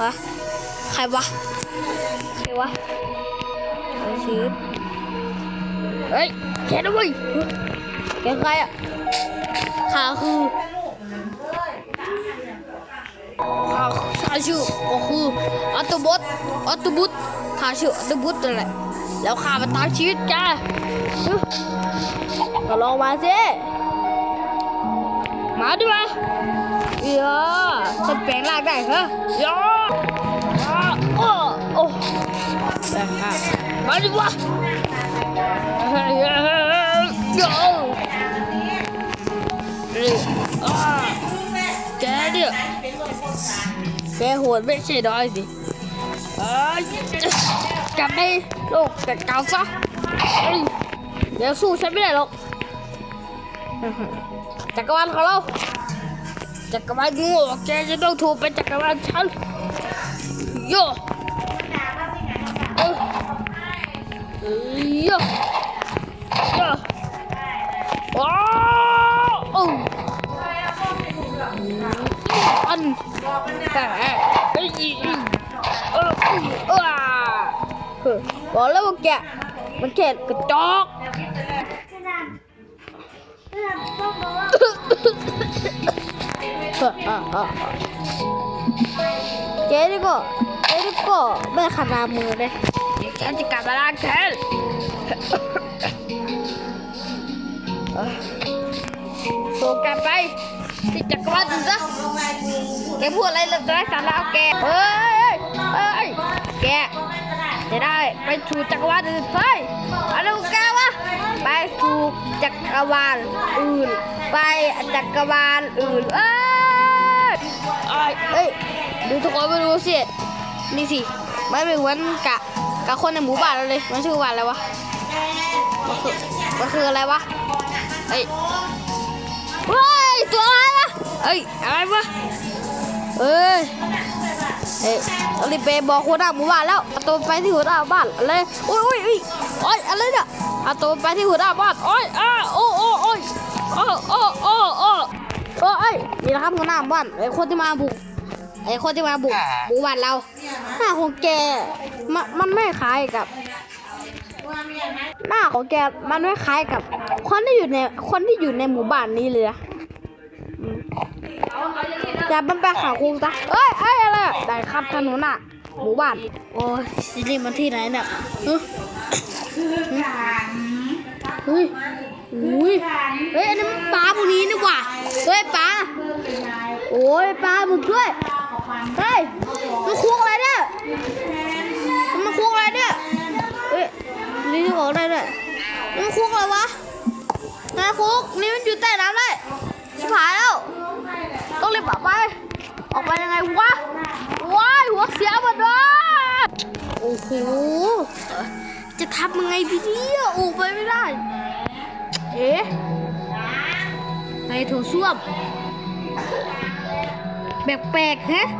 ฮะใครวะใครวะไอชีฟเฮ้ยแกนะเว้ยแกใครอะข้าคือข้าข้าชื่อก็คือออตบุตออตบุตข้าชื่อออตบุตนั่นแหละแล้วข้ามาตามชีวิตแกเฮ้ยก็ลองมาสิมาดิมาเดี๋ยวฉันแปลงร่างได้เหรอเดี๋ยวอ่า โอ้โอ้มาดิวะเฮ้ยเดียวแกเนี่ยแกโหดไม่ใช่น้อยสิกลับไปโลกแต่เก่าซะเอ้ยเดี๋ยวสู้ฉันไม่ได้หรอกจักรวาลของเราจักรวาลงูแกจะต้องถูกเป็นจักรวาลฉัน โยเออโยโยว้าวโอ้อันแต่ไอ้ยีเออเออเออบอกแล้วว่าแกมันแค่กระจอกอ่าอ่า เจ๊นี่ก็เจ๊นี่ก็ไม่ขนาดมือเลยฉันจะกลับมาล้างแค้นเอ้ยส่งกลับไปที่จักรวาลดูซะแกพูดอะไรเรื่องไร้สาระเอาแกเฮ้ยเฮ้ยเฮ้ยแกจะได้ไปสู่จักรวาลอื่นไปอะไรของแกวะไปสู่จักรวาลอื่น ไปจักรวาลอื่นเอ้ย ดูทุกคนไปดูสินี่สิไม่เป็นเหมือนกะกับคนในหมู่บ้านเราเลย มันชื่อว่าอะไรวะมันคือมันคืออะไรวะเอ้ยเฮ้ยตัวอะไรวะเอ้ยอะไรวะเอ้ยเอ้ยอารีบไปบอกหัวหน้าหมู่บ้านแล้วเอาตัวไปที่หัวหน้าบ้านอะไรโอ้ยโอ้ยโอ้ยโอ้ยอะไรเนี่ยเอาตัวไปที่หัวหน้าบ้านโอ้ยอ้าโอ้โอ้โอ้ยโอ้โอ้โอ้โอ้โอ้ยนี่นะครับหัวหน้าบ้านไอ้คนที่มาบุก ไอ้คนที่มาบุกหมู่บ้านเราหน้าของแกมันมันไม่คล้ายกับ หน้าของแกมันไม่คล้ายกับ คนที่อยู่ในคนที่อยู่ในหมู่บ้านนี้เลยอะอืมอย่ามันไปหาครูซะเอ้ยเอ้ยอะไรอะได้ครับถนนอะหมู่บ้าน โอ้ยที่นี่มันที่ไหนเนี่ยฮะเฮ้ยอุ้ยเฮ้ยอันนี้มันปลาพวกนี้นี่หว่า เฮ้ยปลา โอ้ยปลาหมึกด้วย เฮ้ยมันคุกอะไรเนี่ยมันคุกอะไรเนี่ยเฮ้ยนี่ที่บอกได้ด้วยมันคุกอะไรวะนายคุกนี่มันอยู่ใต้น้ำเลยชิบหายแล้วต้องรีบออกไป ออกไปยังไงวะว้ายหัวเสียหมดเลยโอ้โหจะทำยังไงพี่เนี่ยออกไปไม่ได้ เอ๊ะในโถส้วม แปลกๆฮะ